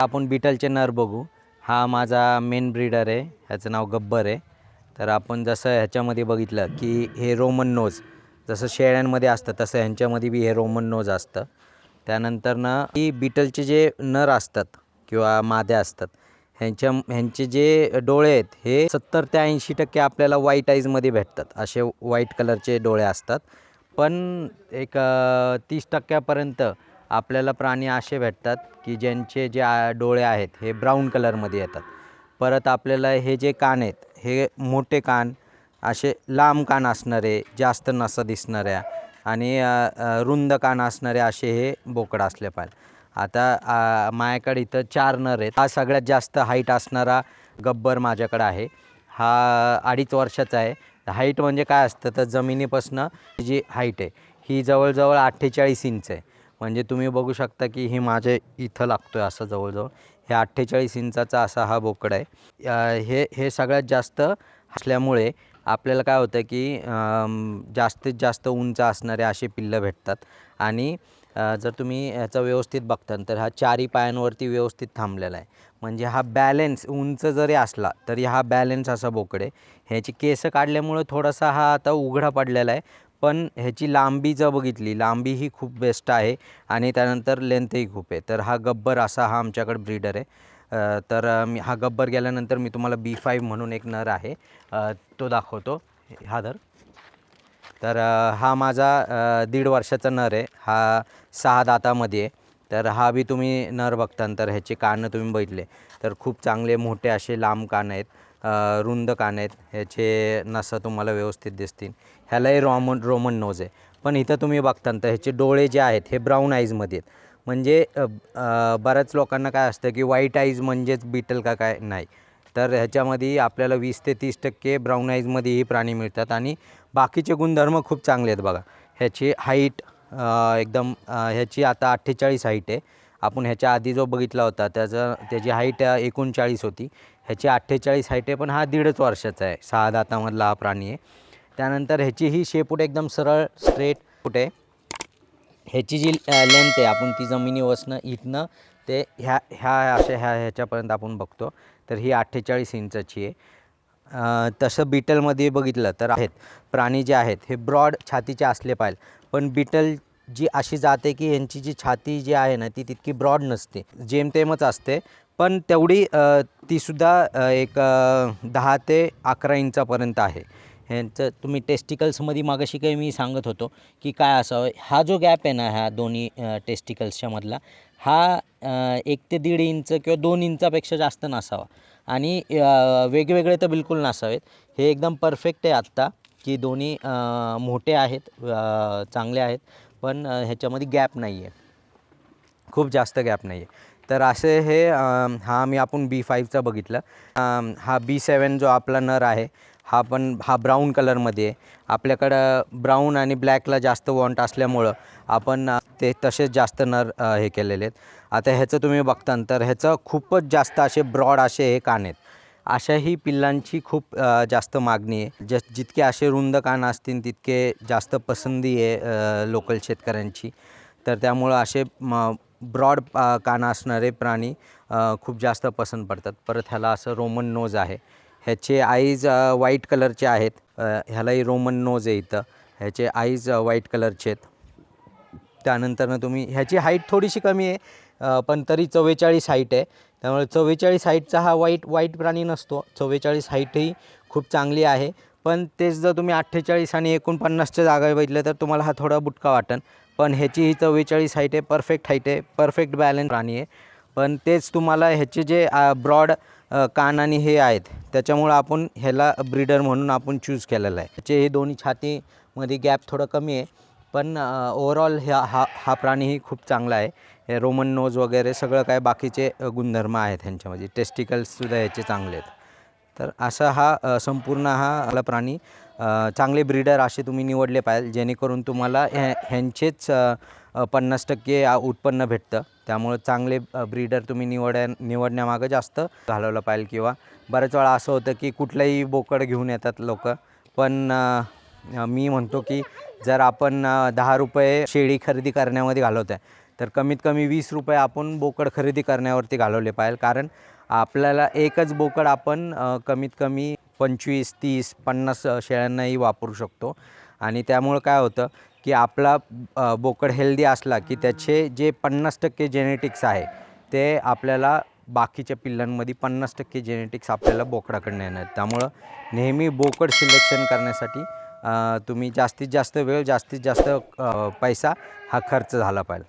आपण बिटलचे नर बघू. हा माझा मेन ब्रीडर आहे. ह्याचं नाव गब्बर आहे. तर आपण जसं ह्याच्यामध्ये बघितलं की हे रोमन नोज जसं शेळ्यांमध्ये असतं तसं ह्यांच्यामध्ये बी हे रोमन नोज असतं. त्यानंतर ना ही बिटलचे जे नर असतात किंवा माद्या असतात ह्यांच्या ह्यांचे जे डोळे आहेत हे सत्तर ते ऐंशी टक्के आपल्याला व्हाईट आईजमध्ये भेटतात. असे व्हाईट कलरचे डोळे असतात. पण एक तीस टक्क्यापर्यंत आपल्याला प्राणी असे भेटतात की ज्यांचे जे डोळे आहेत हे ब्राऊन कलरमध्ये येतात. परत आपल्याला हे जे कान आहेत हे मोठे कान असे लांब कान असणारे जास्त नसा दिसणाऱ्या आणि रुंद कान असणारे असे हे बोकड असले पाहिजे. आता माझ्याकडे इथं चार नर आहेत. हा सगळ्यात जास्त हाईट असणारा गब्बर माझ्याकडं आहे. हा अडीच वर्षाचा आहे. हाईट म्हणजे काय असतं? तर जमिनीपासनं जी हाईट आहे ही जवळजवळ अठ्ठेचाळीस इंच आहे. म्हणजे तुम्ही बघू शकता की हे माझे इथं लागतो आहे असं जवळजवळ. हे अठ्ठेचाळीस इंचाचा असा हा बोकड आहे. हे हे सगळ्यात जास्त असल्यामुळे आपल्याला काय होतं की जास्तीत जास्त उंच असणारे असे पिल्लं भेटतात. आणि जर तुम्ही ह्याचा व्यवस्थित बघता तर हा चारी पायांवरती व्यवस्थित थांबलेला आहे. म्हणजे हा बॅलेन्स उंच जरी असला तरी हा बॅलेन्स असा बोकड आहे. ह्याची केस काढल्यामुळं थोडासा हा आता उघडा पडलेला आहे. पण ह्याची लांबी जर बघितली लांबी ही खूप बेस्ट आहे आणि त्यानंतर लेंथही खूप आहे. तर हा गब्बर असा हा आमच्याकडे ब्रीडर आहे. तर मी हा गब्बर गेल्यानंतर मी तुम्हाला बी फाईव्ह म्हणून एक नर आहे. तो दाखवतो. हा दर तर हा माझा दीड वर्षाचा नर आहे. हा सहा दातामध्ये आहे. तर हा बी तुम्ही नर बघता तर ह्याचे कानं तुम्ही बघितले. तर खूप चांगले मोठे असे लांब कान आहेत. रुंद कान आहेत. ह्याचे नसा तुम्हाला व्यवस्थित दिसतील. ह्यालाही रोमन रोमन नोज आहे. पण इथं तुम्ही बघता तर ह्याचे डोळे जे आहेत हे ब्राऊन आईजमध्ये आहेत. म्हणजे बऱ्याच लोकांना काय असतं की व्हाईट आईज म्हणजेच बिटल का काय नाही. तर ह्याच्यामध्ये आपल्याला वीस ते तीस टक्के ब्राऊन आईजमध्येही प्राणी मिळतात. आणि बाकीचे गुणधर्म खूप चांगले आहेत बघा. ह्याची हाईट एकदम ह्याची आता अठ्ठेचाळीस हाईट आहे. आपण ह्याच्या आधी जो बघितला होता त्याचं त्याची हाईट एकोणचाळीस होती. ह्याची अठ्ठेचाळीस हाईट आहे पण हा दीडच वर्षाचा आहे. सहा दातामधला हा प्राणी आहे. त्यानंतर ह्याची ही शेपूट एकदम सरळ स्ट्रेट फूट आहे ह्याची जी लेंथ आहे आपण ती जमिनीवरनं इथनं ते ह्या ह्या अशा ह्या ह्याच्यापर्यंत आपण बघतो. तर ही अठ्ठेचाळीस इंचाची आहे. तसं बिटलमध्ये बघितलं तर आहेत. प्राणी जे आहेत हे ब्रॉड छातीचे असले पाहिजे. पण बिटल जी अशी जाते की यांची जी छाती जी आहे ना ती तितकी ब्रॉड नसते. जेमतेमच असते. पण तेवढी तीसुद्धा एक दहा ते अकरा इंचापर्यंत आहे. ह्यांचं तुम्ही टेस्टिकल्समध्ये मागाशी काही मी सांगत होतो की काय असावं. हा जो गॅप आहे ना ह्या दोन्ही टेस्टिकल्सच्या मधला हा एक ते दीड इंच किंवा दोन इंचापेक्षा जास्त नसावा. आणि वेगवेगळे तर बिलकुल नसावेत. हे एकदम परफेक्ट आहे आत्ता की दोन्ही मोठे आहेत चांगले आहेत. पण ह्याच्यामध्ये गॅप नाही आहे खूप जास्त गॅप नाही आहे तर असे हे हा मी आपण बी फाईव्हचा बघितलं. हा बी सेवन जो आपला नर आहे हा पण हा ब्राऊन कलरमध्ये आहे. आपल्याकडं ब्राऊन आणि ब्लॅकला जास्त वॉन्ट असल्यामुळं आपण ते तसेच जास्त नर हे केलेले आहेत. आता ह्याचं तुम्ही बघता तर ह्याचं खूपच जास्त असे ब्रॉड असे हे कान आहेत. अशाही पिल्लांची खूप जास्त मागणी आहे. ज जितके असे रुंद कान असतील तितके जास्त पसंती आहे लोकल शेतकऱ्यांची. तर त्यामुळं असे म ब्रॉड कान असणारे प्राणी खूप जास्त पसंत पडतात. परत ह्याला असं रोमन नोज आहे. ह्याचे आईज व्हाईट कलरचे आहेत. ह्यालाही रोमन नोज आहे इथं. ह्याचे आईज व्हाईट कलरचे आहेत. त्यानंतरनं तुम्ही ह्याची हाईट थोडीशी कमी आहे पण तरी चव्वेचाळीस हाईट आहे. त्यामुळे चव्वेचाळीस हाईटचा हा वाईट वाईट प्राणी नसतो. चव्वेचाळीस हाईटही खूप चांगली आहे. पण तेच जर तुम्ही अठ्ठेचाळीस आणि एकोणपन्नासच्या जागा बघितलं तर तुम्हाला हा थोडा बुटका वाटेल पण ह्याची ही चव्वेचाळीस हाईट आहे परफेक्ट हाईट आहे परफेक्ट बॅलन्स प्राणी आहे. पण तेच तुम्हाला ह्याचे जे ब्रॉड कान आणि हे आहेत त्याच्यामुळं आपण ह्याला ब्रीडर म्हणून आपण चूज केलेलं आहे. त्याचे हे दोन्ही छातीमध्ये गॅप थोडं कमी आहे. पण ओवरऑल ह्या हा हा प्राणीही खूप चांगला आहे. हे रोमन नोज वगैरे सगळं काय बाकीचे गुणधर्म आहेत ह्यांच्यामध्ये. टेस्टिकल्ससुद्धा ह्याचे चांगले आहेत. तर असा हा संपूर्ण हा आपला प्राणी चांगले ब्रीडर असे तुम्ही निवडले पाहिजे जेणेकरून तुम्हाला ह्या ह्यांचेच पन्नास टक्के उत्पन्न भेटतं. त्यामुळं चांगले ब्रीडर तुम्ही निवड्या निवडण्यामागं जास्त घालवलं पाहिजे किंवा बऱ्याच वेळा असं होतं की कुठलंही बोकड घेऊन येतात लोक. पण मी म्हणतो की जर आपण दहा रुपये शेळी खरेदी करण्यामध्ये घालवत आहे तर कमीत कमी वीस रुपये आपण बोकड खरेदी करण्यावरती घालवले पाहिजे. कारण आपल्याला एकच बोकड आपण कमीत कमी पंचवीस तीस पन्नास शेळ्यांनाही वापरू शकतो. आणि त्यामुळं काय होतं की आपला बोकड हेल्दी असला की त्याचे जे पन्नास टक्के जेनेटिक्स आहे ते आपल्याला बाकीच्या पिल्लांमध्ये पन्नास टक्के जेनेटिक्स आपल्याला बोकडाकडनं येणार. त्यामुळं नेहमी बोकड सिलेक्शन करण्यासाठी तुम्ही जास्तीत जास्त वेळ जास्तीत जास्त पैसा हा खर्च झाला पाहिजे.